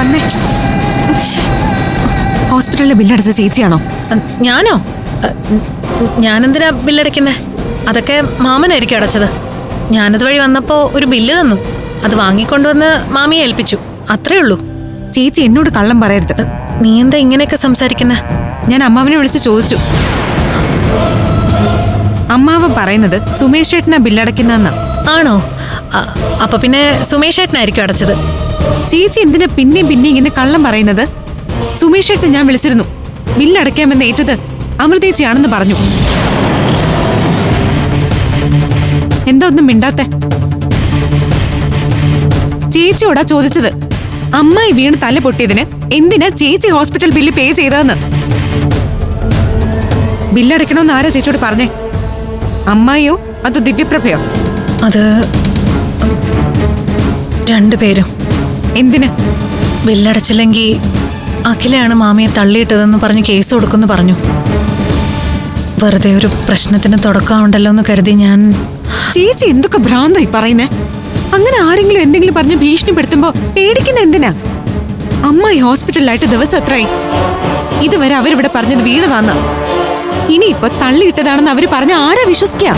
വന്നേ. ഹോസ്പിറ്റലിലെ ബില്ലടച്ച ചേച്ചിയാണോ? ഞാനോ? ഞാനെന്തിനാ ബില്ലടയ്ക്കുന്നേ? അതൊക്കെ മാമനായിരിക്കും അടച്ചത്. ഞാനത് വഴി വന്നപ്പോൾ ഒരു ബില്ല് തന്നു. അത് വാങ്ങിക്കൊണ്ടുവന്ന് മാമിയെ ഏൽപ്പിച്ചു. അത്രേ ഉള്ളൂ. ചേച്ചി എന്നോട് കള്ളം പറയരുത്. നീ എന്താ ഇങ്ങനെയൊക്കെ സംസാരിക്കുന്നേ? ഞാൻ അമ്മാവനെ വിളിച്ച് ചോദിച്ചു. അമ്മാവ് പറയുന്നത് സുമേഷ് ചേട്ടനാ ബില്ലടയ്ക്കുന്നതെന്നാ. ആണോ? അപ്പൊ പിന്നെ സുമേഷ് ഏട്ടനായിരിക്കും അടച്ചത്. ചേച്ചി എന്തിനാ പിന്നെയും പിന്നെയും ഇങ്ങനെ കള്ളം പറയുന്നത്? സുമേഷ് ചേട്ടനെ ഞാൻ വിളിച്ചിരുന്നു. ബില്ലടയ്ക്കാമെന്ന് ഏറ്റത് അമൃതേച്ചിയാണെന്ന് പറഞ്ഞു. എന്താ ഒന്നും മിണ്ടാത്തെ? ചേച്ചിയോടാ ചോദിച്ചത്. അമ്മായി വീണ് തല പൊട്ടിയതിന് എന്തിനാ ചേച്ചി ഹോസ്പിറ്റൽ ബില്ല് പേ ചെയ്തതെന്ന്? ബില്ലടയ്ക്കണമെന്ന് ആരാ ചേച്ചിയോട് പറഞ്ഞേ? അമ്മായിയോ? അതോ ദിവ്യപ്രഭയോ? അത് രണ്ടുപേരും. എന്തിന്? ബില്ലടച്ചില്ലെങ്കിൽ അഖിലയാണ് മാമിയെ തള്ളിയിട്ടതെന്ന് പറഞ്ഞ് കേസ് കൊടുക്കുമെന്ന് പറഞ്ഞു. വെറുതെ ഒരു പ്രശ്നത്തിന് തുടക്കമുണ്ടല്ലോ എന്ന് കരുതി ഞാൻ ചേച്ചി എന്തൊക്കെ ഭ്രാന്തായി പറയുന്നേ? അങ്ങനെ ആരെങ്കിലും എന്തെങ്കിലും പറഞ്ഞ് ഭീഷണിപ്പെടുത്തുമ്പോ പേടിക്കുന്ന എന്തിനാ? അമ്മ അമ്മായി ഹോസ്പിറ്റലിലായിട്ട് ദിവസം എത്രയായി ഇതുവരെ അവരിവിടെ പറഞ്ഞത് വീണതാന്ന. ഇനിയിപ്പൊ തള്ളിയിട്ടതാണെന്ന് അവർ പറഞ്ഞ ആരാ വിശ്വസിക്കുക